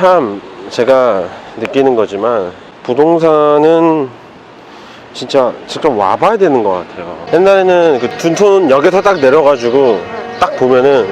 참 제가 느끼는 거지만 부동산은 진짜 직접 와봐야 되는 것 같아요. 옛날에는 그 둔촌역에서 딱 내려가지고 딱 보면은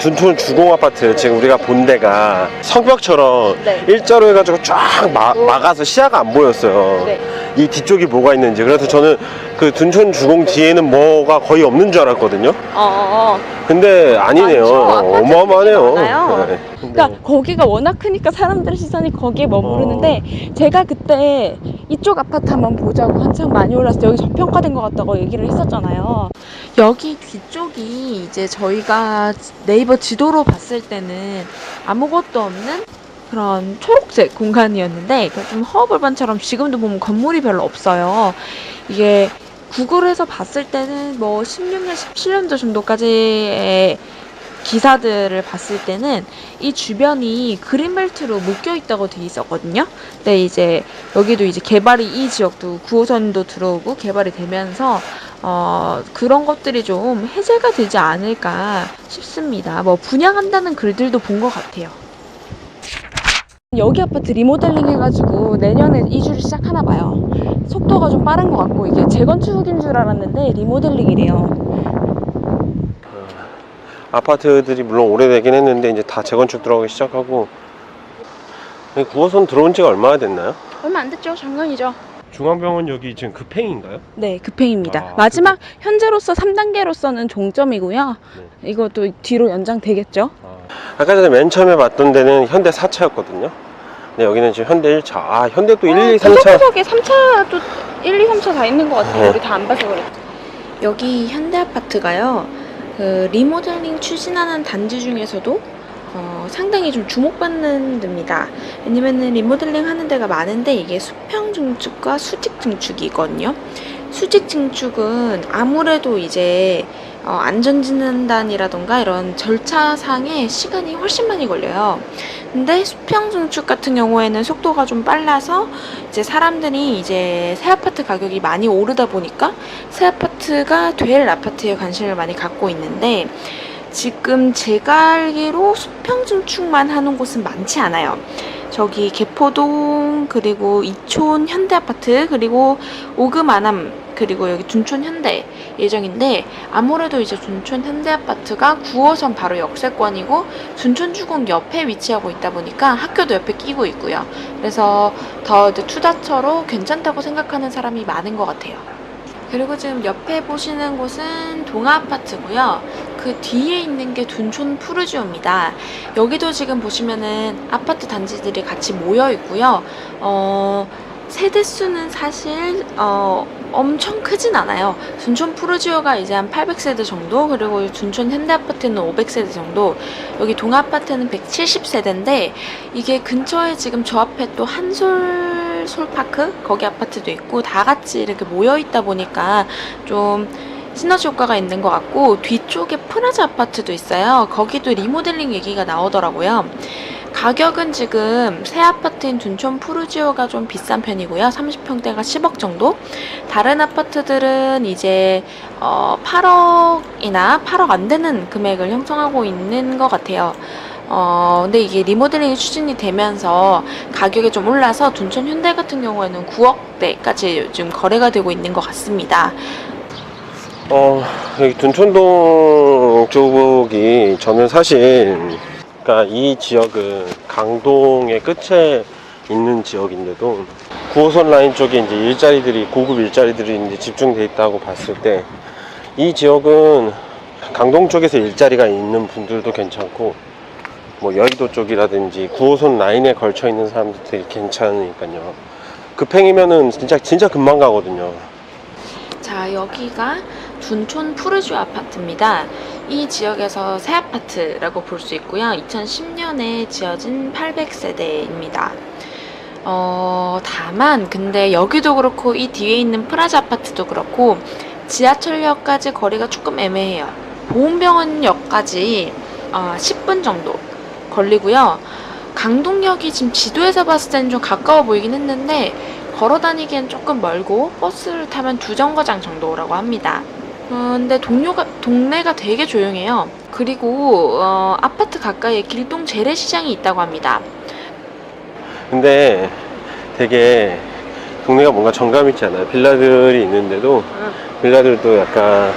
둔촌 주공 아파트 지금 우리가 본 데가 성벽처럼 네. 일자로 해가지고 쫙 마- 막아서 시야가 안 보였어요. 네. 이 뒤쪽이 뭐가 있는지 그래서 저는 그 둔촌 주공 뒤에는 뭐가 거의 없는 줄 알았거든요. 어, 어. 근데 아니네요. 많죠. 아파트 어마어마하네요. 되게 많아요. 네. 그러니까 거기가 워낙 크니까 사람들의 시선이 거기에 머무르는데 어. 제가 그때 이쪽 아파트 한번 보자고 한참 많이 올랐을 때 여기 저평가된 것 같다고 얘기를 했었잖아요. 여기 뒤쪽이 이제 저희가 네이버 지도로 봤을 때는 아무것도 없는 그런 초록색 공간이었는데 그좀 허허벌판처럼 지금도 보면 건물이 별로 없어요. 이게 구글에서 봤을 때는 뭐 16년, 17년도 정도까지의 기사들을 봤을 때는 이 주변이 그린벨트로 묶여 있다고 돼 있었거든요. 근데 이제 여기도 이제 개발이 이 지역도 9호선도 들어오고 개발이 되면서 어 그런 것들이 좀 해제가 되지 않을까 싶습니다. 뭐 분양한다는 글들도 본 것 같아요. 여기 아파트 리모델링 해가지고 내년에 이주를 시작하나 봐요. 속도가 좀 빠른 것 같고 이게 재건축인 줄 알았는데 리모델링이래요. 아파트들이 물론 오래되긴 했는데 이제 다 재건축 들어가기 시작하고 9호선 들어온 지가 얼마나 됐나요? 얼마 안 됐죠? 작년이죠. 중앙병원 여기 지금 급행인가요? 네, 급행입니다. 아, 마지막 현재로서 3단계로서는 종점이고요. 네. 이것도 뒤로 연장되겠죠. 아 까 전에 맨 처음에 봤던 데는 현대 4차였거든요. 근데 여기는 지금 현대 1차. 아, 현대 또 1, 2, 3차. 구석구석에 3차도 1, 2, 3차 다 있는 것 같아요. 네. 우리 다 안 봐서 그래. 여기 현대 아파트가요. 그 리모델링 추진하는 단지 중에서도 어, 상당히 좀 주목받는 데입니다. 왜냐면은 리모델링 하는 데가 많은데 이게 수평 증축과 수직 증축이거든요. 수직 증축은 아무래도 이제 어, 안전진단이라던가 이런 절차상의 시간이 훨씬 많이 걸려요. 근데 수평 증축 같은 경우에는 속도가 좀 빨라서 이제 사람들이 이제 새 아파트 가격이 많이 오르다 보니까 새 아파트가 될 아파트에 관심을 많이 갖고 있는데 지금 제가 알기로 수평 증축만 하는 곳은 많지 않아요. 저기 개포동 그리고 이촌 현대 아파트 그리고 오금 아남 그리고 여기 둔촌 현대 예정인데 아무래도 이제 둔촌 현대 아파트가 9호선 바로 역세권이고 둔촌 주공 옆에 위치하고 있다 보니까 학교도 옆에 끼고 있고요. 그래서 더 이제 투자처로 괜찮다고 생각하는 사람이 많은 것 같아요. 그리고 지금 옆에 보시는 곳은 동아 아파트고요. 그 뒤에 있는 게 둔촌 푸르지오입니다. 여기도 지금 보시면은 아파트 단지들이 같이 모여 있고요. 어, 세대 수는 사실 어, 엄청 크진 않아요. 둔촌 푸르지오가 이제 한 800세대 정도, 그리고 둔촌 현대 아파트는 500세대 정도, 여기 동아 아파트는 170세대인데 이게 근처에 지금 저 앞에 또 한솔 솔파크 거기 아파트도 있고 다 같이 이렇게 모여 있다 보니까 좀 시너지 효과가 있는 것 같고 뒤쪽에 프라자 아파트도 있어요. 거기도 리모델링 얘기가 나오더라고요. 가격은 지금 새 아파트인 둔촌 푸르지오가 좀 비싼 편이고요. 30평대가 10억 정도. 다른 아파트들은 이제 어 8억이나 8억 안 되는 금액을 형성하고 있는 것 같아요. 어, 근데 이게 리모델링이 추진이 되면서 가격이 좀 올라서 둔촌 현대 같은 경우에는 9억대까지 요즘 거래가 되고 있는 것 같습니다. 어, 여기 둔촌동 쪽이 저는 사실 그러니까 이 지역은 강동의 끝에 있는 지역인데도 9호선 라인 쪽에 이제 일자리들이 고급 일자리들이 이제 집중돼 있다고 봤을 때 이 지역은 강동 쪽에서 일자리가 있는 분들도 괜찮고 뭐 여의도 쪽이라든지 9호선 라인에 걸쳐 있는 사람들 되게 괜찮으니까요. 급행이면은 진짜 진짜 금방 가거든요. 자, 여기가 둔촌 푸르주 아파트입니다. 이 지역에서 새 아파트라고 볼 수 있고요. 2010년에 지어진 800세대입니다. 어, 다만, 근데 여기도 그렇고, 이 뒤에 있는 프라자 아파트도 그렇고, 지하철역까지 거리가 조금 애매해요. 보훈병원역까지 어, 10분 정도 걸리고요. 강동역이 지금 지도에서 봤을 때는 좀 가까워 보이긴 했는데, 걸어 다니기엔 조금 멀고 버스를 타면 두 정거장 정도라고 합니다. 어, 근데 동료가, 동네가 되게 조용해요. 그리고 어, 아파트 가까이에 길동 재래시장이 있다고 합니다. 근데 되게 동네가 뭔가 정감 있지 않아요? 빌라들이 있는데도 빌라들도 약간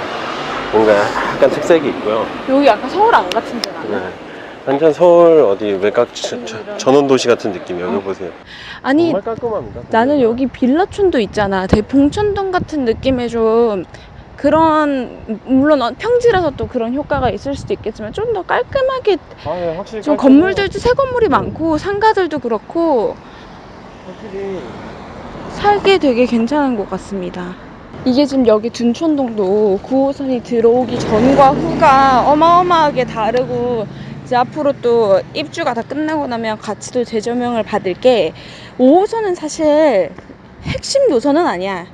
뭔가 약간 특색이 있고요. 여기 아까 서울 안 같은 데 네. 완전 서울 어디 외곽 저- 저- 전원도시 같은 느낌 여기 보세요. 아니 정말 깔끔합니다. 나는 여기 빌라촌도 있잖아. 되게 봉천동 같은 느낌의 좀 그런 물론 어- 평지라서 또 그런 효과가 있을 수도 있겠지만 좀 더 깔끔하게 아, 네, 확실히 좀 깔끔해요. 건물들도 새 건물이 많고 상가들도 그렇고 확실히 살기 되게 괜찮은 것 같습니다. 이게 지금 여기 둔촌동도 9호선이 들어오기 전과 후가 어마어마하게 다르고 이제 앞으로 또 입주가 다 끝나고 나면 같이 또 재조명을 받을 게 5호선은 사실 핵심 노선은 아니야.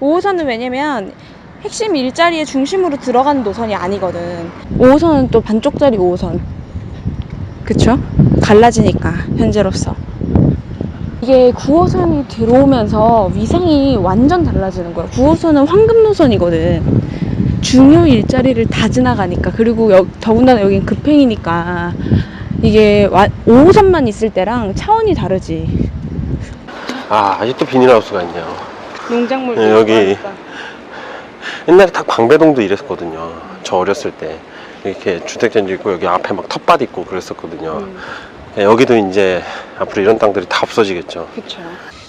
5호선은 왜냐면 핵심 일자리의 중심으로 들어가는 노선이 아니거든. 5호선은 또 반쪽짜리 5호선. 그쵸? 갈라지니까 현재로서. 이게 9호선이 들어오면서 위상이 완전 달라지는 거야. 9호선은 황금 노선이거든. 중요 일자리를 다 지나가니까. 그리고 여, 더군다나 여긴 급행이니까. 이게 와, 5호선만 있을 때랑 차원이 다르지. 아 아직도 비닐하우스가 있네요. 농작물도 네, 여기. 옛날에 딱 광배동도 이랬었거든요. 저 어렸을 때 이렇게 주택전지 있고 여기 앞에 막 텃밭 있고 그랬었거든요. 음, 네, 여기도 이제 앞으로 이런 땅들이 다 없어지겠죠. 그쵸.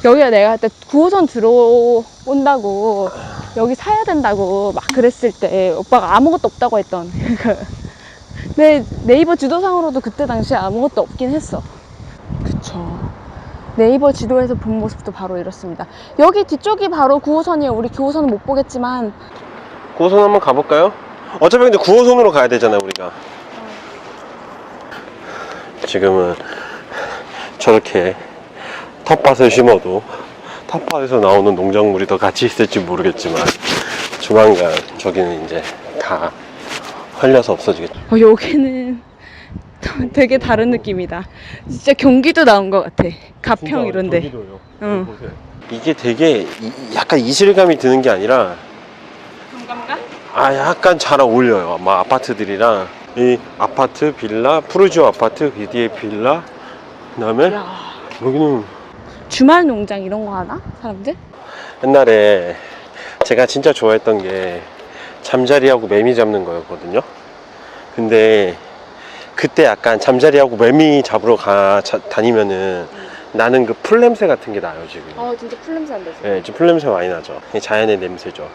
여기가 내가 그때 9호선 들어온다고 여기 사야 된다고 막 그랬을 때 오빠가 아무것도 없다고 했던 그내 네이버 지도상으로도 그때 당시에 아무것도 없긴 했어. 그쵸. 네이버 지도에서 본 모습도 바로 이렇습니다. 여기 뒤쪽이 바로 9호선이에요. 우리 9호선은 못 보겠지만 9호선 한번 가볼까요? 어차피 근데 9호선으로 가야 되잖아요, 우리가. 지금은 저렇게 텃밭을 심어도 텃밭에서 나오는 농작물이 더 같이 있을지 모르겠지만 조만간 저기는 이제 다 헐려서 없어지겠죠. 어, 여기는 되게 다른 느낌이다. 진짜 경기도 나온 것 같아. 가평 이런데. 응. 이게 되게 이- 약간 이질감이 드는 게 아니라 공감가? 아 약간 잘 어울려요. 막 아파트들이랑 이 아파트 빌라 푸르지오 아파트 그 뒤에 빌라 그다음에 야. 여기는 주말 농장 이런 거 하나? 사람들? 옛날에 제가 진짜 좋아했던 게 잠자리하고 매미 잡는 거였거든요. 근데 그때 약간 잠자리하고 매미 잡으러 가 자- 다니면은 나는 그 풀 냄새 같은 게 나요 지금. 어 진짜 풀 냄새 난다 지금. 네, 지금 풀 냄새 많이 나죠. 이게 자연의 냄새죠.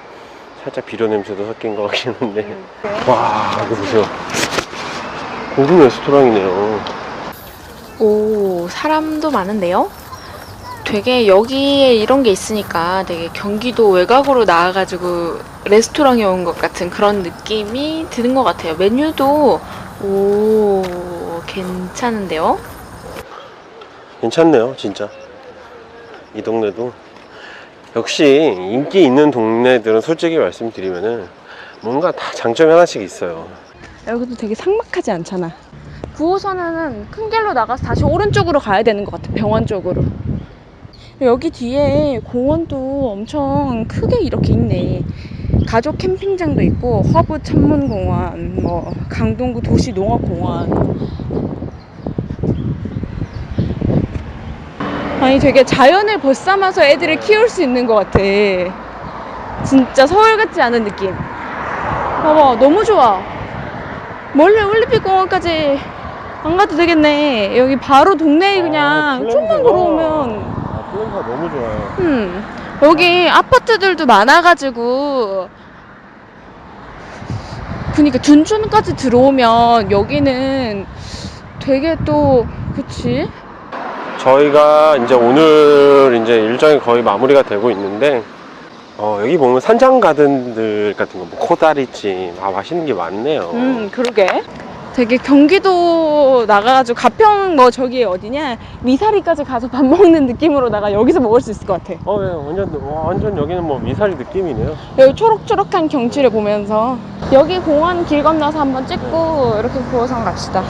살짝 비료 냄새도 섞인 것 같긴 한데. 와, 이거 보세요. 고급 레스토랑이네요. 오 사람도 많은데요? 되게 여기에 이런 게 있으니까 되게 경기도 외곽으로 나와가지고 레스토랑에 온 것 같은 그런 느낌이 드는 것 같아요. 메뉴도 오 괜찮은데요? 괜찮네요, 진짜. 이 동네도. 역시 인기 있는 동네들은 솔직히 말씀드리면은 뭔가 다 장점이 하나씩 있어요. 여기도 되게 삭막하지 않잖아. 9호선은 큰 길로 나가서 다시 오른쪽으로 가야 되는 것 같아. 병원 쪽으로. 여기 뒤에 공원도 엄청 크게 이렇게 있네. 가족 캠핑장도 있고 허브 천문공원, 뭐 강동구 도시농업공원. 아니 되게 자연을 벗삼아서 애들을 키울 수 있는 것 같아. 진짜 서울 같지 않은 느낌. 봐봐 너무 좋아. 멀리 올림픽 공원까지 안 가도 되겠네. 여기 바로 동네에 그냥 좀만 걸어오면 아, 플랜카 너무 좋아요. 음, 여기 아파트들도 많아가지고 그니까 둔촌까지 들어오면 여기는 되게 또 그치? 저희가 이제 오늘 이제 일정이 거의 마무리가 되고 있는데 어, 여기 보면 산장 가든들 같은 거, 뭐 코다리찜, 아 맛있는 게 많네요. 음 그러게 되게 경기도 나가가지고 가평 뭐 저기 어디냐 미사리까지 가서 밥 먹는 느낌으로다가 여기서 먹을 수 있을 것 같아 어, 예, 완전 와, 완전 여기는 뭐 미사리 느낌이네요. 여기 초록초록한 경치를 보면서 여기 공원 길 건너서 한번 찍고 이렇게 9호선 갑시다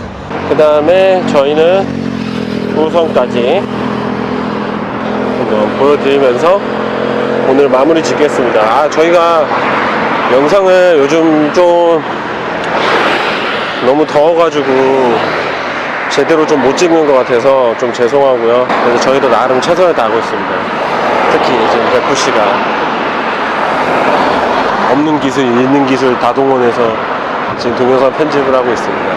그 다음에 저희는 9호선까지 한번 보여드리면서 오늘 마무리 짓겠습니다. 아, 저희가 영상을 요즘 좀 너무 더워가지고 제대로 좀 못 찍는 것 같아서 좀 죄송하고요. 그래서 저희도 나름 최선을 다하고 있습니다. 특히 지금 백구 씨가 없는 기술, 있는 기술 다 동원해서 지금 동영상 편집을 하고 있습니다.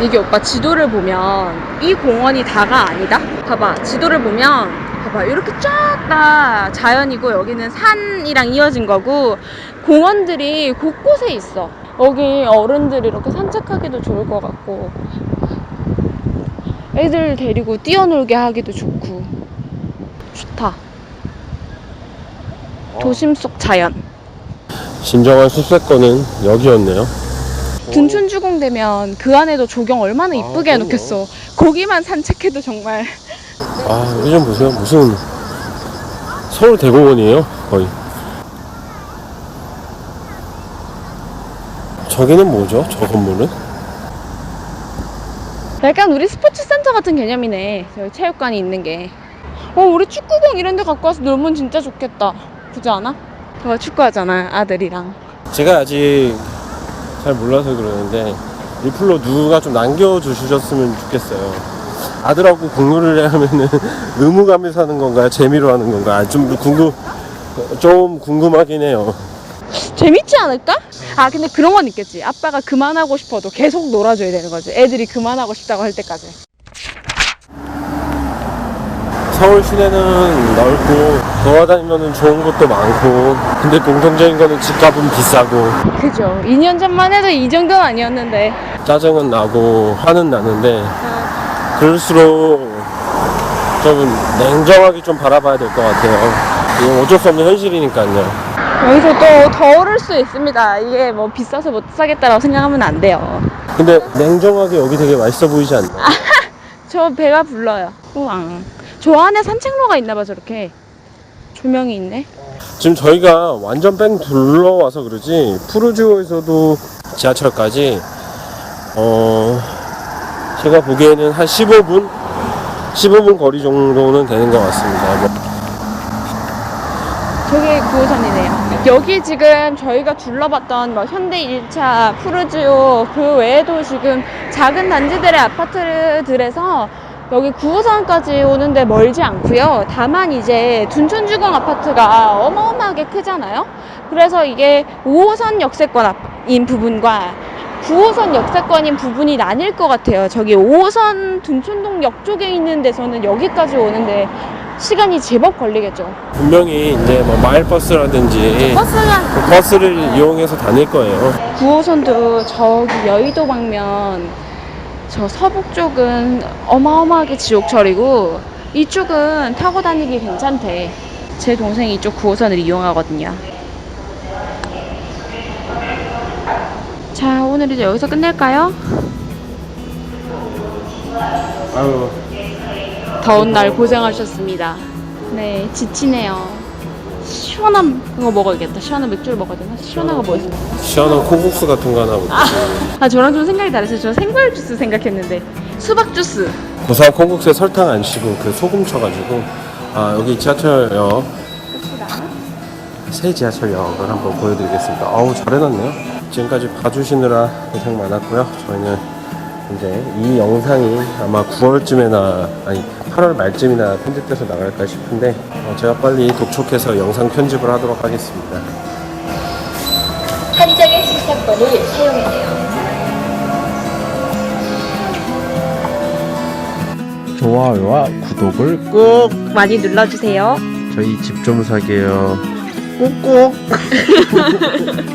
이게 오빠 지도를 보면 이 공원이 다가 아니다? 봐봐 지도를 보면 봐봐 이렇게 쫙 다 자연이고 여기는 산이랑 이어진 거고 공원들이 곳곳에 있어 여기 어른들이 이렇게 산책하기도 좋을 것 같고. 애들 데리고 뛰어놀게 하기도 좋고. 좋다. 도심 속 자연. 진정한 숲세권은 여기였네요. 둔촌주공 되면 그 안에도 조경 얼마나 이쁘게 아, 해놓겠어. 거기만 산책해도 정말. 아, 여기 좀 보세요. 무슨 서울 대공원이에요, 거의. 저기는 뭐죠? 저 건물은? 약간 우리 스포츠 센터 같은 개념이네. 저기 체육관이 있는 게. 어, 우리 축구공 이런 데 갖고 와서 놀면 진짜 좋겠다. 그지 않아? 저 축구하잖아, 아들이랑. 제가 아직 잘 몰라서 그러는데 리플로 누가 좀 남겨주셨으면 좋겠어요. 아들하고 공유를 하면은 의무감에서 하는 건가요? 재미로 하는 건가요? 좀 궁금 좀 궁금하긴 해요. 재밌지 않을까? 아, 근데 그런 건 있겠지. 아빠가 그만하고 싶어도 계속 놀아줘야 되는 거지. 애들이 그만하고 싶다고 할 때까지. 서울 시내는 넓고 돌아다니면 좋은 것도 많고 근데 공통적인 거는 집값은 비싸고 그죠. 2년 전만 해도 이 정도는 아니었는데. 짜증은 나고 화는 나는데 그럴수록 좀 냉정하게 좀 바라봐야 될 것 같아요. 이건 어쩔 수 없는 현실이니까요. 여기서 또 더 오를 수 있습니다. 이게 뭐 비싸서 못 사겠다라고 생각하면 안 돼요. 근데 냉정하게 여기 되게 맛있어 보이지 않나요? 저 배가 불러요. 우왕. 저 안에 산책로가 있나 봐, 저렇게. 조명이 있네. 지금 저희가 완전 뺑 둘러와서 그러지 푸르지오에서도 지하철까지 어 제가 보기에는 한 15분 15분 거리 정도는 되는 것 같습니다. 뭐 저게 9호선이네요. 여기 지금 저희가 둘러봤던 뭐 현대 1차, 푸르지오, 그 외에도 지금 작은 단지들의 아파트들에서 여기 9호선까지 오는데 멀지 않고요. 다만 이제 둔촌주공 아파트가 어마어마하게 크잖아요. 그래서 이게 5호선 역세권인 부분과 9호선 역세권인 부분이 나뉠 것 같아요. 저기 5호선 둔촌동 역 쪽에 있는 데서는 여기까지 오는데 시간이 제법 걸리겠죠. 분명히 이제 뭐 마일버스라든지 버스가 그 버스를 이용해서 다닐 거예요. 9호선도 저기 여의도 방면 저 서북 쪽은 어마어마하게 지옥철이고 이쪽은 타고 다니기 괜찮대. 제 동생이 이쪽 9호선을 이용하거든요. 자, 오늘 이제 여기서 끝낼까요? 아유 더운 날 고생하셨습니다. 네, 지치네요. 시원한 거 먹어야겠다. 시원한 맥주를 먹어야 되나? 시원한 거 뭐 있어? 시원한 콩국수 같은 거 하나 보다. 아, 저랑 좀 생각이 다르세요. 저 생과일 주스 생각했는데. 수박 주스. 고사한 콩국수에 설탕 안 치고 그 소금 쳐가지고 아 여기 지하철역 새 지하철역을 한번 보여드리겠습니다. 아우 잘 해놨네요. 지금까지 봐주시느라 고생 많았고요. 저희는 이제 이 영상이 아마 9월쯤에나 아니 8월 말쯤이나 편집돼서 나갈까 싶은데 어, 제가 빨리 독촉해서 영상 편집을 하도록 하겠습니다. 한정의 승차권을 사용하세요. 좋아요와 구독을 꼭 많이 눌러주세요. 저희 집 좀 사게요. 꾹꾹